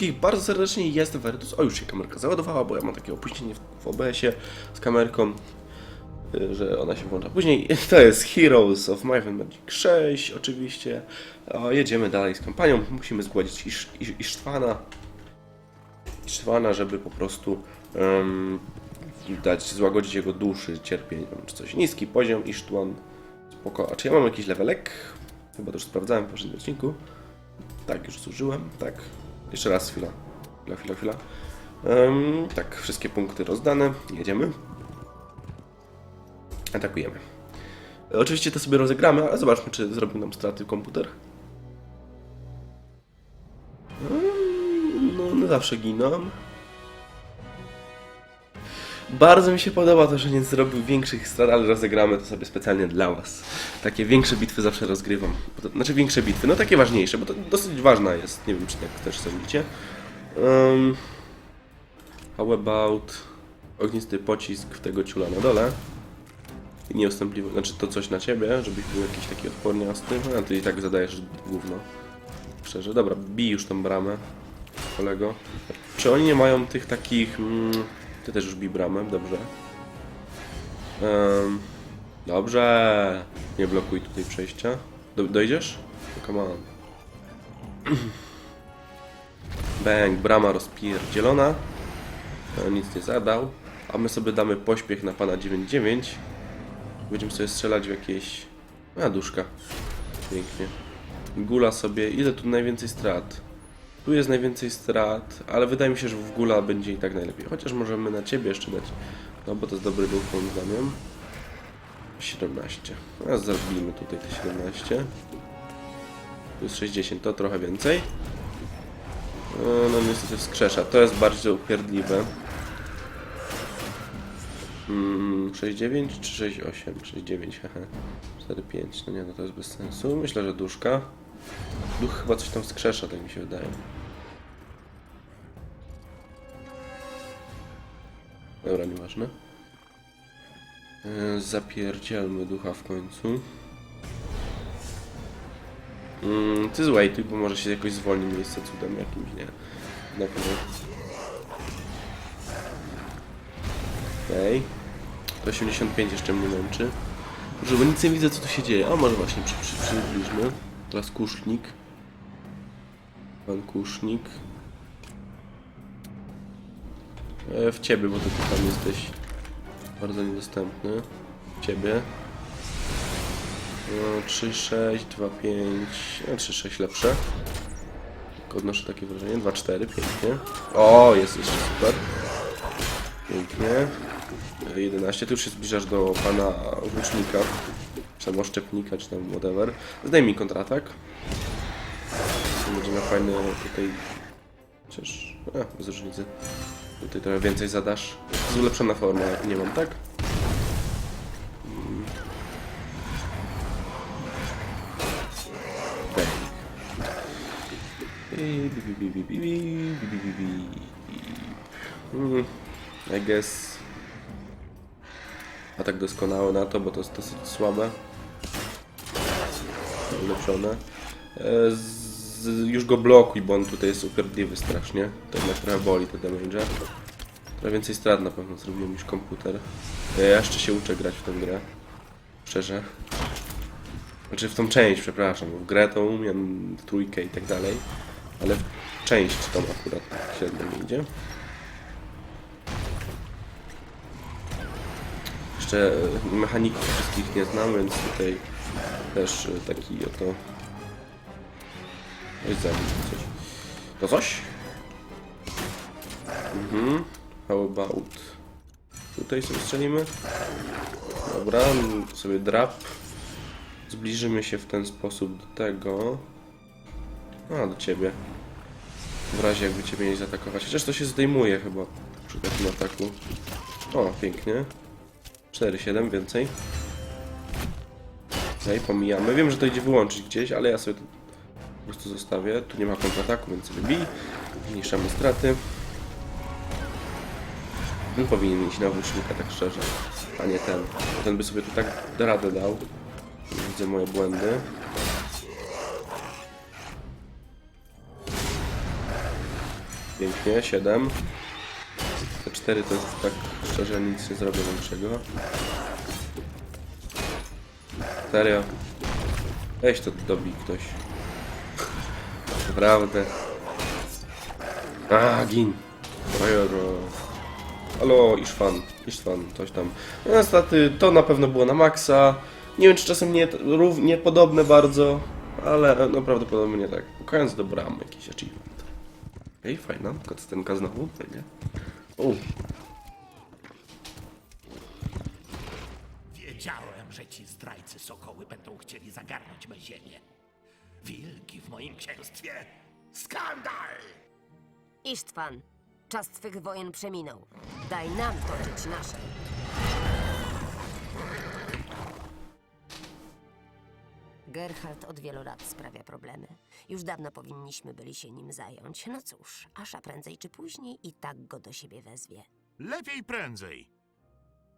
I bardzo serdecznie jestem Vertus. O, już się kamerka załadowała, bo ja mam takie opóźnienie w, OBS-ie z kamerką, y, że ona się włącza później. To jest Heroes of Might and Magic 6 oczywiście. O, jedziemy dalej z kampanią. Musimy zgładzić Isz, Isz, Isztwana. Isztwana, żeby po prostu em, dać, złagodzić jego duszy, cierpień czy coś. Niski poziom, Isztwan. Spoko. A czy ja mam jakiś levelek? Chyba to już sprawdzałem w poprzednim odcinku. Tak, już zużyłem, tak. Jeszcze raz, chwila. Chwila, chwila, chwila. Em, tak, wszystkie punkty rozdane. Jedziemy. Atakujemy. Oczywiście to sobie rozegramy, ale zobaczmy, czy zrobił nam straty komputer. No, one zawsze giną. Bardzo mi się podoba to, że nie zrobił większych strat, ale rozegramy to sobie specjalnie dla Was. Takie większe bitwy zawsze rozgrywam. Znaczy większe bitwy, no takie ważniejsze, bo to dosyć ważna jest. Nie wiem, czy tak też sądzicie. Um, how about ognisty pocisk w tego ciula na dole? I nieustępliwy, znaczy to coś na ciebie, żebyś był jakiś taki odporniasty. A ty i tak zadajesz gówno. Szczerze, dobra, bij już tą bramę, kolego. Czy oni nie mają tych takich... Mm, ty też już bij bramę, dobrze. Em, dobrze. Nie blokuj tutaj przejścia. Do, dojdziesz? No, come on. Bang, brama rozpierdzielona. E, Nic nie zadał. A my sobie damy pośpiech na pana 9-9. Będziemy sobie strzelać w jakieś... A, duszka. Pięknie. Gula sobie... Ile tu najwięcej strat? Tu jest najwięcej strat, ale wydaje mi się, że w Gula będzie i tak najlepiej. Chociaż możemy na ciebie jeszcze dać. No bo to jest dobry duch moim zdaniem. 17. A zrobimy tutaj te 17. Tu jest 60, to trochę więcej. No, no niestety wskrzesza. To jest bardzo upierdliwe. Mm, 6,9 czy 6,8? 6,9, haha. 4,5. No nie, no to jest bez sensu. Myślę, że duszka. Duch chyba coś tam wskrzesza, tak mi się wydaje. Dobra, nieważne. Yy, zapierdzielmy ducha w końcu. Mm, ty zwejtuj, bo może się jakoś zwolni miejsce cudem jakimś, nie? Na. Okej. To 85 jeszcze mnie męczy. Może, bo nic nie widzę, co tu się dzieje. A może właśnie przy, przy, przybliżmy. Teraz kusznik. Pan kusznik. E, w ciebie, bo ty tam jesteś bardzo niedostępny. W ciebie. No, 3, 6, 2, 5. No, 3, 6 lepsze. Tak Odnoszę takie wrażenie. 2, 4, pięknie. O, jest jeszcze super. Pięknie. E, 11. Ty już się zbliżasz do pana łucznika czy tam czy tam whatever. Zdejmij kontratak. Będzie miał fajny tutaj... Chociaż... A, bez różnicy. Tutaj trochę więcej zadasz. Z ulepszona forma, nie mam, tak? Mm. I guess atak doskonały na to, bo to jest dosyć słabe. Ulepszone. E, z, już go blokuj, bo on tutaj jest upierdliwy strasznie. To jednak trochę boli te damage. Trochę więcej strat na pewno zrobiłem niż komputer. Ja jeszcze się uczę grać w tę grę. Szczerze. Znaczy w tą część, przepraszam. W grę to umiem, trójkę i tak dalej. Ale część tą akurat tak średnio mi idzie. Jeszcze e, mechaników wszystkich nie znam, więc tutaj też e, taki oto... Weź zabić coś. To coś? Mhm. How about... Tutaj sobie strzelimy. Dobra, sobie drap. Zbliżymy się w ten sposób do tego. A, do ciebie. W razie jakby ciebie nie zaatakować. Chociaż to się zdejmuje chyba przy takim ataku. O, pięknie. 4-7 więcej. Okej, pomijamy. Wiem, że to idzie wyłączyć gdzieś, ale ja sobie to po prostu zostawię. Tu nie ma kontrataku, więc sobie bij. Zmniejszamy straty. Bym powinien iść na włócznika, tak szczerze. A nie ten. Ten by sobie tu tak radę dał. Widzę moje błędy. Pięknie, 7. Te 4 to jest tak szczerze nic nie zrobię większego. Serio. Weź to dobij ktoś. Naprawdę. A, gin. Ojoro. Halo, Iszwan, Iszwan, coś tam. No, Niestety, to na pewno było na maksa. Nie wiem, czy czasem nie, rów, niepodobne bardzo, ale no prawdopodobnie tak. Koniec do bramy, jakiś achievement. Ej, fajna, cutscenka znowu, fajnie. O, Wiedziałem, zdrajcy sokoły będą chcieli zagarnąć me ziemię. Wilki w moim księstwie. Skandal! Isztwan, czas twych wojen przeminął. Daj nam toczyć nasze. Gerhard od wielu lat sprawia problemy. Już dawno powinniśmy byli się nim zająć. No cóż, Asza prędzej czy później i tak go do siebie wezwie. Lepiej prędzej.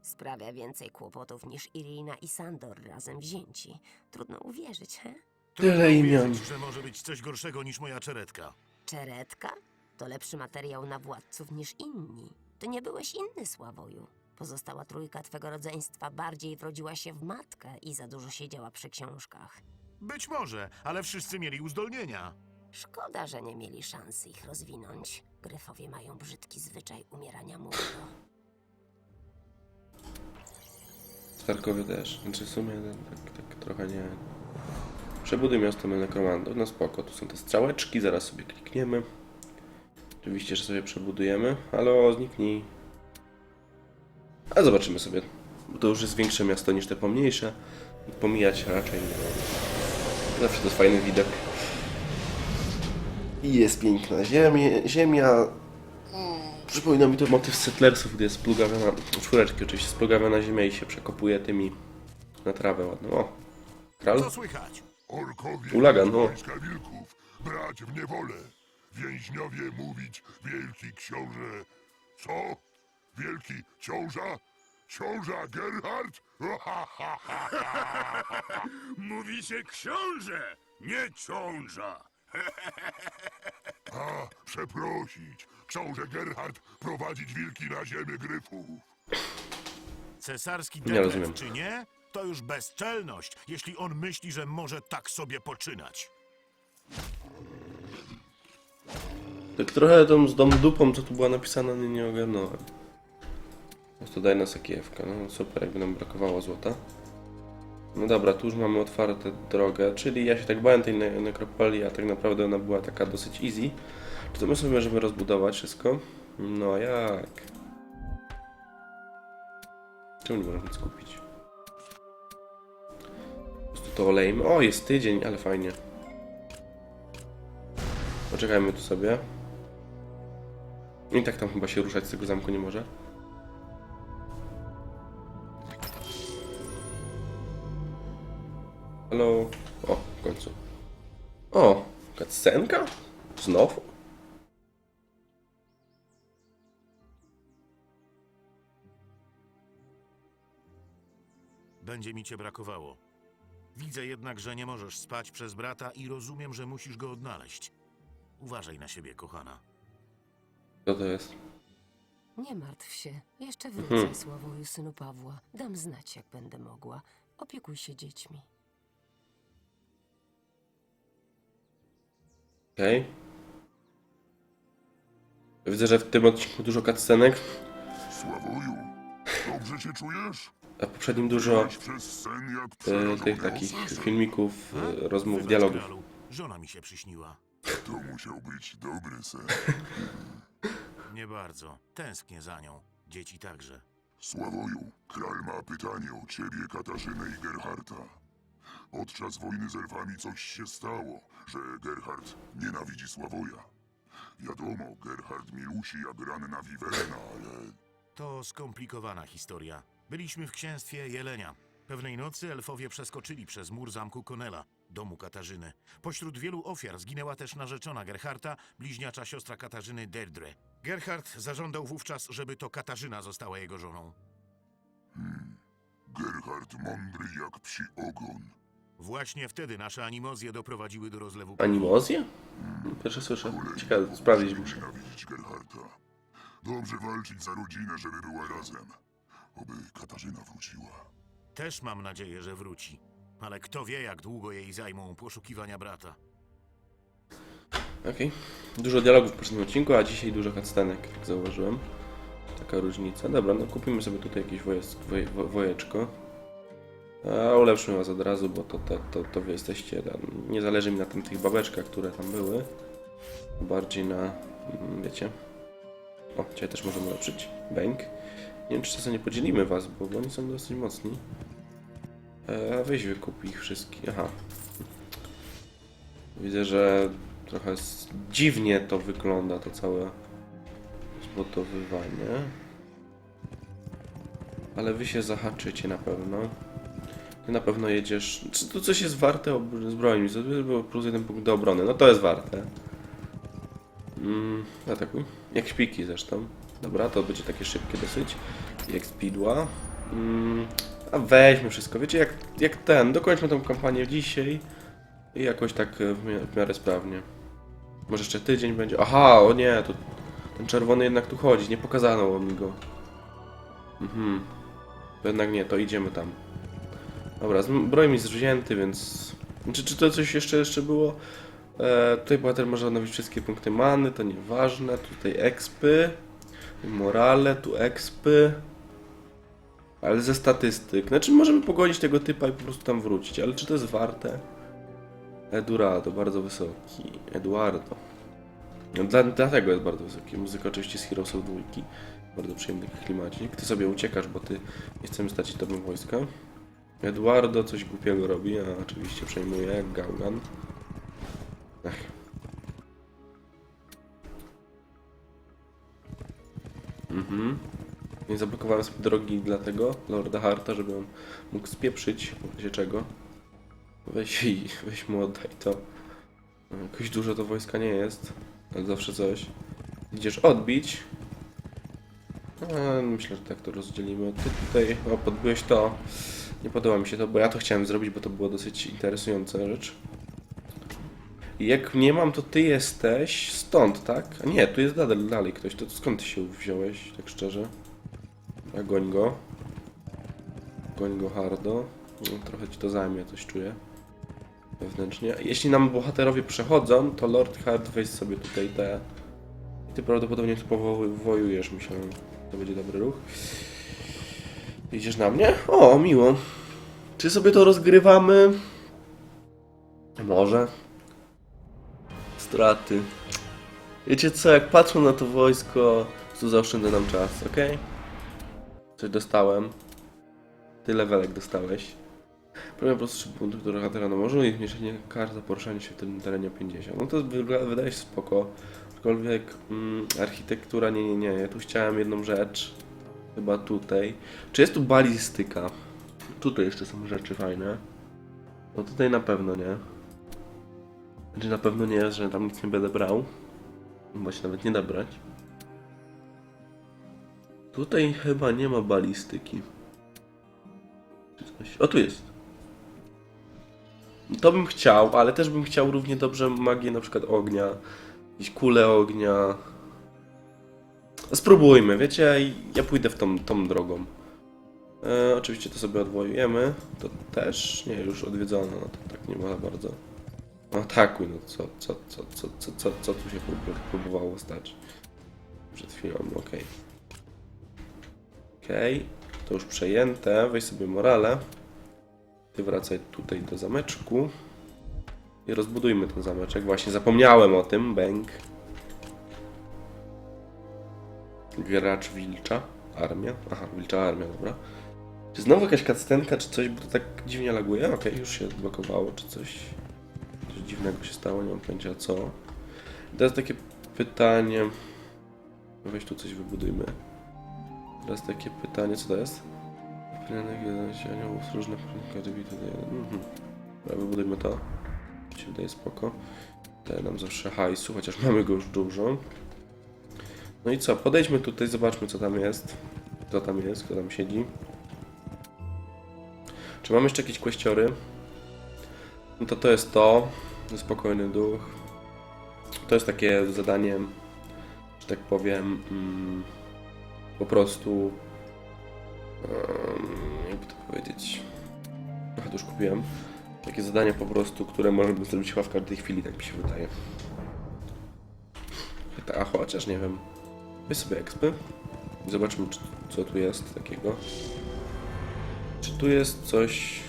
Sprawia więcej kłopotów niż Irina i Sandor razem wzięci. Trudno uwierzyć, he? Tyle imion. uwierzyć, że może być coś gorszego niż moja czeretka. Czeretka? To lepszy materiał na władców niż inni. Ty nie byłeś inny, Sławoju. Pozostała trójka twego rodzeństwa bardziej wrodziła się w matkę i za dużo siedziała przy książkach. Być może, ale wszyscy mieli uzdolnienia. Szkoda, że nie mieli szansy ich rozwinąć. Gryfowie mają brzydki zwyczaj umierania Starkowie też. Znaczy w sumie tak, tak trochę nie... Przebuduj miasto nekromantów. No spoko, tu są te strzałeczki, zaraz sobie klikniemy. Oczywiście, że sobie przebudujemy, ale zniknij. A zobaczymy sobie. Bo to już jest większe miasto niż te pomniejsze. Pomijać raczej nie. Zawsze to fajny widok. I jest piękna ziemia. ziemia. Przypomina mi to motyw Settlersów, gdy jest splugawiona, czwóreczki oczywiście, splugawiona ziemia i się przekopuje tymi na trawę ładną. O, kral? Co słychać? Orkowie Ulaga, no. wojska wilków, brać w niewolę. Więźniowie mówić, wielki książę. Co? Wielki ciąża? Ciąża Gerhard? Mówi się książę, nie ciąża. A, przeprosić. Książę Gerhard prowadzić wilki na ziemię gryfów. Cesarski Nie rozumiem. dekret, czy nie? To już bezczelność, jeśli on myśli, że może tak sobie poczynać. Tak trochę tą z tą dupą, co tu była napisana, nie, nie ogarnąłem. No to daj nas Kiewka, no super, jakby nam brakowało złota. No dobra, tu już mamy otwartą drogę, czyli ja się tak bałem tej ne nekropolii, a tak naprawdę ona była taka dosyć easy. Czy to my sobie możemy rozbudować wszystko? No jak? Czemu nie możemy nic kupić? Po prostu to olejmy. O, jest tydzień, ale fajnie. Poczekajmy tu sobie. I tak tam chyba się ruszać z tego zamku nie może. Halo? O, w końcu. O, cutscenka? Znowu? Będzie mi cię brakowało. Widzę jednak, że nie możesz spać przez brata i rozumiem, że musisz go odnaleźć. Uważaj na siebie, kochana. Co to jest? Nie martw się. Jeszcze wrócę, Sławoju, synu Pawła. Dam znać, jak będę mogła. Opiekuj się dziećmi. Okej. Widzę, że w tym odcinku dużo cutscenek, Sławoju, dobrze się czujesz? a w poprzednim dużo przez sen jak e, tych takich filmików, e, rozmów, Wybacz, dialogów. Żona mi się przyśniła. To musiał być dobry sen. Nie bardzo. Tęsknię za nią. Dzieci także. Sławoju, król ma pytanie o ciebie, Katarzynę i Gerharta. Podczas wojny z elfami coś się stało, że Gerhard nienawidzi Sławoja. Wiadomo, Gerhard milusi jak ranna wiwerna, ale... To skomplikowana historia. Byliśmy w księstwie Jelenia. Pewnej nocy elfowie przeskoczyli przez mur zamku Konela, domu Katarzyny. Pośród wielu ofiar zginęła też narzeczona Gerharta, bliźniacza siostra Katarzyny Derdre. Gerhard zażądał wówczas, żeby to Katarzyna została jego żoną. Gerhard mądry jak psi ogon. Właśnie wtedy nasze animozje doprowadziły do rozlewu Animozję? Pierwsze słyszę. Ciekawe, sprawdzić muszę. Nienawidzić Gerharta. Dobrze walczyć za rodzinę, żeby była razem. Oby Katarzyna wróciła. Też mam nadzieję, że wróci. Ale kto wie, jak długo jej zajmą poszukiwania brata. Okej. Dużo dialogów w poprzednim odcinku, a dzisiaj dużo cutscenek, jak zauważyłem. Taka różnica. Dobra, no kupimy sobie tutaj jakieś wojes, woje, wo- wojeczko. A ulepszymy was od razu, bo to, to, to, to wy jesteście... Tam, nie zależy mi na tym tych babeczkach, które tam były. Bardziej na... mm, wiecie... O, dzisiaj też możemy ulepszyć. Bank. Nie wiem, czy czasem nie podzielimy was, bo oni są dosyć mocni. E, A weź wykup ich wszystkich. Aha. Widzę, że trochę dziwnie to wygląda, to całe zbudowywanie. Ale wy się zahaczycie na pewno. Ty na pewno jedziesz... Czy tu coś jest warte ob- było plus jeden punkt do obrony. No to jest warte. Mm, atakuj. Jak śpiki zresztą. Dobra, to będzie takie szybkie dosyć. Jak speedła. Mm, a weźmy wszystko. Wiecie, jak, jak ten. Dokończmy tą kampanię dzisiaj. I jakoś tak e, w, mi- w miarę sprawnie. Może jeszcze tydzień będzie. Aha, o nie, to ten czerwony jednak tu chodzi. Nie pokazano mi go. Mhm. Jednak nie, to idziemy tam. Dobra, zbroj mi zwzięty, więc... Czy, czy to coś jeszcze jeszcze było? E, tutaj bohater może odnowić wszystkie punkty many, to nieważne. Tutaj expy. Morale, tu expy. Ale ze statystyk. Znaczy możemy pogonić tego typa i po prostu tam wrócić, ale czy to jest warte? Edurado, bardzo wysoki. Eduardo. No, Dla, dlatego jest bardzo wysoki. Muzyka oczywiście z Heroes of dwójki. Bardzo przyjemny klimacik. Ty sobie uciekasz, bo ty nie chcemy stać tobą wojska. Eduardo coś głupiego robi, a oczywiście przejmuje jak Gaugan. Ach. Mhm. Nie zablokowałem sobie drogi dla tego Lorda Harta, żeby on mógł spieprzyć w razie czego. Weź i weź mu oddaj to. Jakoś dużo to wojska nie jest, ale zawsze coś. Idziesz odbić. A, myślę, że tak to rozdzielimy. Ty tutaj, o, podbyłeś to. Nie podoba mi się to, bo ja to chciałem zrobić, bo to było dosyć interesująca rzecz. Jak nie mam, to ty jesteś stąd, tak? A nie, tu jest dalej, dalej ktoś. To skąd ty się wziąłeś, tak szczerze? A goń go. Goń go hardo. No, trochę ci to zajmie, coś czuję. Wewnętrznie. Jeśli nam bohaterowie przechodzą, to Lord Hard weź sobie tutaj te... Ty prawdopodobnie tu powojujesz, myślę. To będzie dobry ruch. Idziesz na mnie? O, miło. Czy sobie to rozgrywamy? Może. Straty. Wiecie co, jak patrzę na to wojsko, to zaoszczędzę nam czas, ok? Coś dostałem. Ty levelek dostałeś. Problem po prostu 3 punktów, które bohatera no może i zmniejszenie kar za poruszanie się w tym terenie o 50. No to wydaje się spoko. Aczkolwiek mm, architektura, nie, nie, nie. Ja tu chciałem jedną rzecz. Chyba tutaj. Czy jest tu balistyka? Tutaj jeszcze są rzeczy fajne. No tutaj na pewno nie. Znaczy na pewno nie jest, że tam nic nie będę brał. Chyba się nawet nie da brać. Tutaj chyba nie ma balistyki. O, tu jest. To bym chciał, ale też bym chciał równie dobrze magię na przykład ognia. Jakieś kule ognia. Spróbujmy, wiecie, ja pójdę w tą, tą drogą. E, oczywiście to sobie odwołujemy. To też? Nie, już odwiedzono, no to tak nie ma bardzo. No atakuj, no co, co, co, co, co, co, co tu się prób- próbowało stać? Przed chwilą, okej. Okej, to już przejęte, weź sobie morale. Ty wracaj tutaj do zameczku. I rozbudujmy ten zameczek. Właśnie zapomniałem o tym, bęk. Gracz wilcza. Armia. Aha, wilcza armia, dobra. Czy znowu jakaś kactenka, czy coś, bo to tak dziwnie laguje? Okej, już się odblokowało, czy coś... Coś dziwnego się stało, nie mam pojęcia co. Teraz takie pytanie... Weź tu coś wybudujmy. Teraz takie pytanie, co to jest? Aniołów, kategorie tutaj. Dobra, wybudujmy to. Się wydaje spoko. Daje nam zawsze hajsu, chociaż mamy go już dużo. No i co, podejdźmy tutaj, zobaczmy co tam jest. Kto tam jest, kto tam siedzi. Czy mamy jeszcze jakieś kwestiory? No to to jest to. Spokojny duch. To jest takie zadanie, że tak powiem, mm, po prostu. em, jakby to powiedzieć. To już kupiłem. Takie zadanie po prostu, które możemy zrobić chyba w każdej chwili, tak mi się wydaje. A chociaż nie wiem. Weź sobie i Zobaczmy, czy, co tu jest takiego. Czy tu jest coś.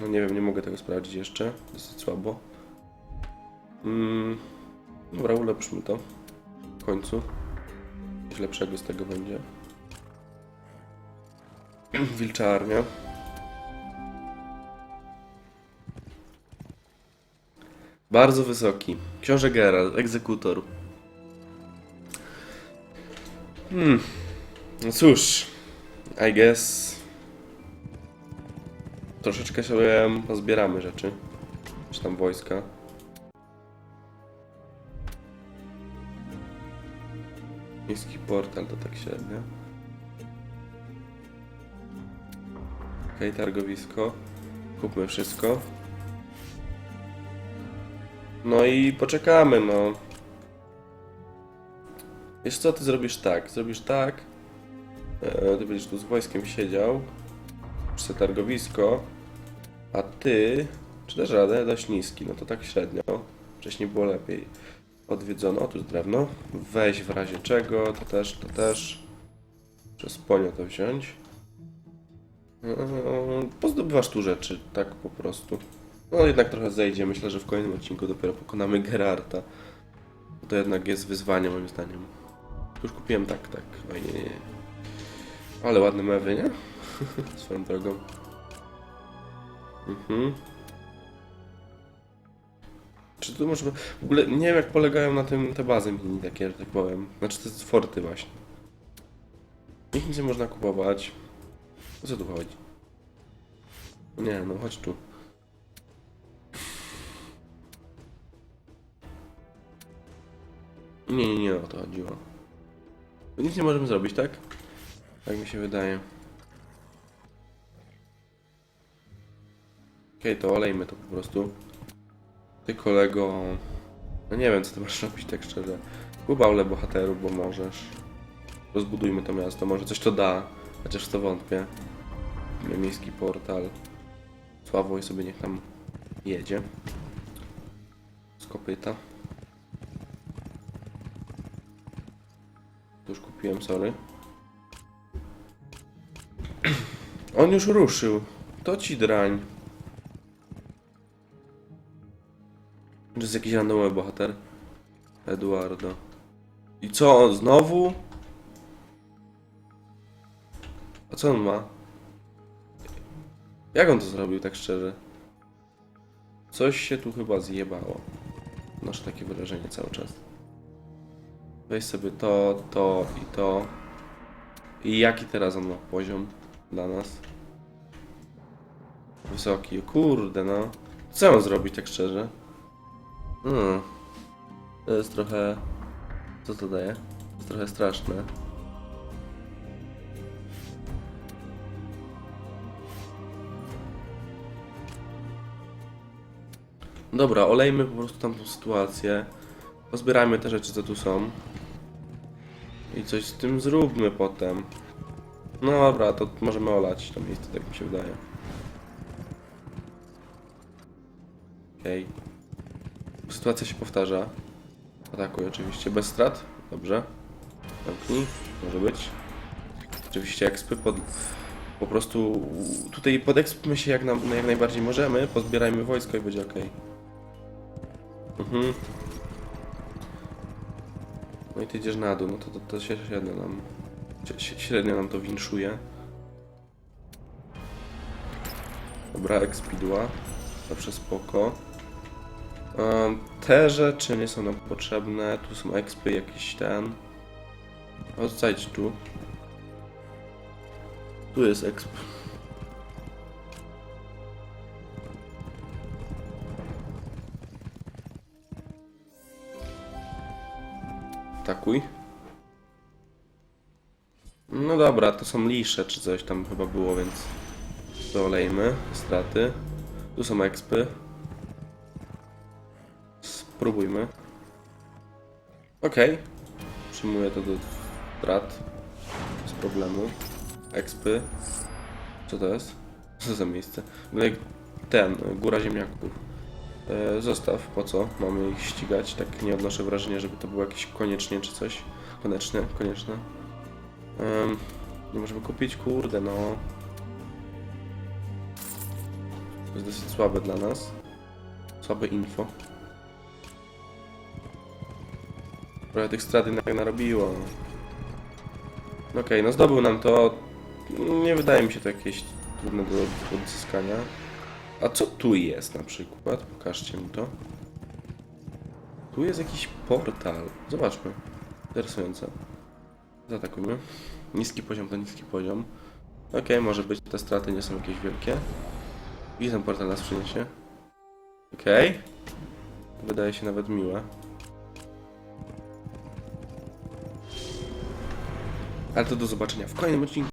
No nie wiem, nie mogę tego sprawdzić jeszcze. Dosyć słabo. Mm, dobra, ulepszmy to. W końcu. Coś lepszego z tego będzie. Wilcza armia. Bardzo wysoki. Książę Geralt, egzekutor. Hmm. No cóż. I guess. Troszeczkę sobie pozbieramy rzeczy. Czy tam wojska. Niski portal to tak średnio. Okej, targowisko. Kupmy wszystko. No i poczekamy, no. Wiesz co, ty zrobisz tak, zrobisz tak. E, ty będziesz tu z wojskiem siedział. Przy targowisko. A ty... Czy dasz radę? Dość niski, no to tak średnio. Wcześniej było lepiej. Odwiedzono, o tu jest drewno. Weź w razie czego, to też, to też. Przez ponio to wziąć. Eee, Pozdobywasz tu rzeczy, tak po prostu. No jednak trochę zejdzie. Myślę, że w kolejnym odcinku dopiero pokonamy Gerarta. To jednak jest wyzwanie moim zdaniem. Już kupiłem tak, tak. Fajnie, nie, nie. Ale ładne mewy, nie? Swoją drogą. Mhm. Czy tu możemy... W ogóle nie wiem jak polegają na tym te bazy mini takie, że tak powiem. Znaczy jest forty właśnie. Ich nic nie można kupować. O co tu chodzi? Nie, no chodź tu. Nie, nie, nie o to chodziło. Nic nie możemy zrobić, tak? Tak mi się wydaje. Okej, to olejmy to po prostu. Ty kolego... No nie wiem, co ty masz robić, tak szczerze. Kup aule bohaterów, bo możesz. Rozbudujmy to miasto, może coś to da. Chociaż w to wątpię. Miejski portal. Sławoj sobie niech tam jedzie. Z kopyta. Już kupiłem, sorry. On już ruszył. To ci drań. To jest jakiś randomowy bohater. Eduardo. I co on znowu? A co on ma? Jak on to zrobił, tak szczerze? Coś się tu chyba zjebało. Masz takie wrażenie cały czas. Weź sobie to, to i to. I jaki teraz on ma poziom dla nas? Wysoki. Kurde, no. Co mam zrobić, tak szczerze? Hmm. To jest trochę... Co to daje? To jest trochę straszne. Dobra, olejmy po prostu tamtą sytuację. Pozbierajmy te rzeczy, co tu są. I coś z tym zróbmy potem. No dobra, to możemy olać to miejsce, tak mi się wydaje. Okej. Sytuacja się powtarza. Atakuj oczywiście, bez strat. Dobrze. Zamknij, może być. Oczywiście ekspy pod... Po prostu tutaj podekspmy się jak, nam, jak najbardziej możemy, pozbierajmy wojsko i będzie ok. Mhm. No i ty idziesz na dół, no to, to, to się średnio nam... Średnio nam to winszuje. Dobra, expidła. Zawsze spoko. Te rzeczy nie są nam potrzebne. Tu są expy, jakiś ten. Odstajdź tu. Tu jest exp. No dobra, to są lisze czy coś tam chyba było, więc dolejmy straty. Tu są expy. Spróbujmy. Okej. Przyjmuję to do strat. Bez problemu. Expy. Co to jest? Co za miejsce? Ten, góra ziemniaków. E, zostaw, po co? Mamy ich ścigać. Tak nie odnoszę wrażenia, żeby to było jakieś koniecznie czy coś. Konieczne, konieczne. Em, nie możemy kupić, kurde no. To jest dosyć słabe dla nas. Słabe info. Trochę tych strat jednak narobiło. No Okej, no zdobył nam to. Nie wydaje mi się to jakieś trudne do odzyskania. A co tu jest na przykład? Pokażcie mi to. Tu jest jakiś portal. Zobaczmy. Interesujące. Zaatakujmy. Niski poziom to niski poziom. Okej, może być. Te straty nie są jakieś wielkie. Ten portal nas przyniesie. Okej. Wydaje się nawet miłe. Ale to do zobaczenia w kolejnym odcinku.